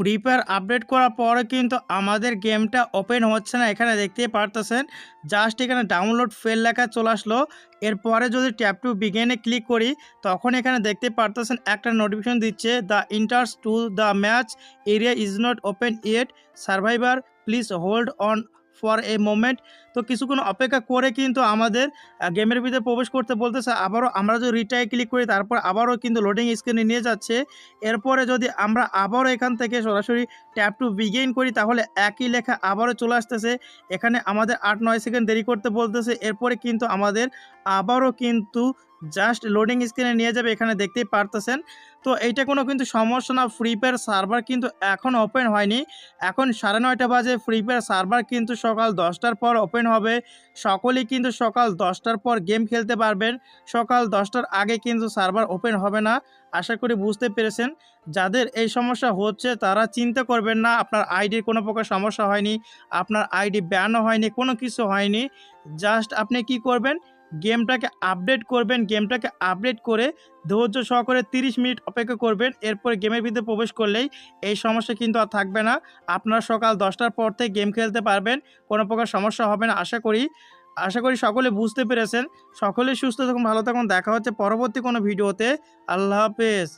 Free fire update করার পরে কিন্তু আমাদের গেমটা ওপেন হচ্ছে না, এখানে দেখতে পারতেছেন। জাস্ট এখানে ডাউনলোড ফেল লেখা চলে আসলো। এরপরে যদি ট্যাপ টু বিগেনে ক্লিক করি, তখন এখানে দেখতে পারতেছেন একটা নোটিফিকেশন দিচ্ছে the entrance to the match area is not open yet survivor please hold on for a moment তো কিছুক্ষণ অপেক্ষা করে কিন্তু আমাদের গেমের ভিতরে প্রবেশ করতে বলতেছে, আবারও আমরা যদি রিটাই ক্লিক করি, তারপর আবারও কিন্তু লোডিং স্ক্রিনে নিয়ে যাচ্ছে। এরপরে যদি আমরা আবারও এখান থেকে সরাসরি ট্যাপ টু বিগেইন করি, তাহলে একই লেখা আবারও চলে আসতেছে। এখানে আমাদের আট নয় সেকেন্ড দেরি করতে বলতেছে। এরপরে কিন্তু আমাদের আবারও কিন্তু জাস্ট লোডিং স্ক্রিনে নিয়ে যাবে, এখানে দেখতেই পারতেছেন। তো এইটা কোনো কিন্তু সমস্যা না ফ্রি ফায়ার সার্ভার কিন্তু এখন ওপেন হয়নি। এখন সাড়ে নয়টা বাজে ফ্রি ফায়ার সার্ভার কিন্তু সকাল দশটার পর ওপেন হবে। সকলেই কিন্তু সকাল দশটার পর গেম খেলতে পারবেন। সকাল দশটার আগে কিন্তু সার্ভার ওপেন হবে না, আশা করি বুঝতে পেরেছেন। যাদের এই সমস্যা হচ্ছে, তারা চিন্তা করবেন না, আপনার আইডির কোনো প্রকার সমস্যা হয়নি, আপনার আইডি ব্যানও হয়নি, কোনো কিছু হয়নি। জাস্ট আপনি কি করবেন গেমটাকে আপডেট করবেন, গেমটাকে আপডেট করে ধৈর্য সহকারে তিরিশ মিনিট অপেক্ষা করবেন, এরপরে গেমের ভিতরে প্রবেশ করলেই এই সমস্যা কিন্তু আর থাকবে না। আপনারা সকাল দশটার পর থেকে গেম খেলতে পারবেন, কোনো প্রকার সমস্যা হবে না। আশা করি আশা করি সকলে বুঝতে পেরেছেন। সকলে সুস্থ থাকুন, ভালো থাকুন। দেখা হচ্ছে পরবর্তী কোনো ভিডিওতে। আল্লাহ হাফেজ।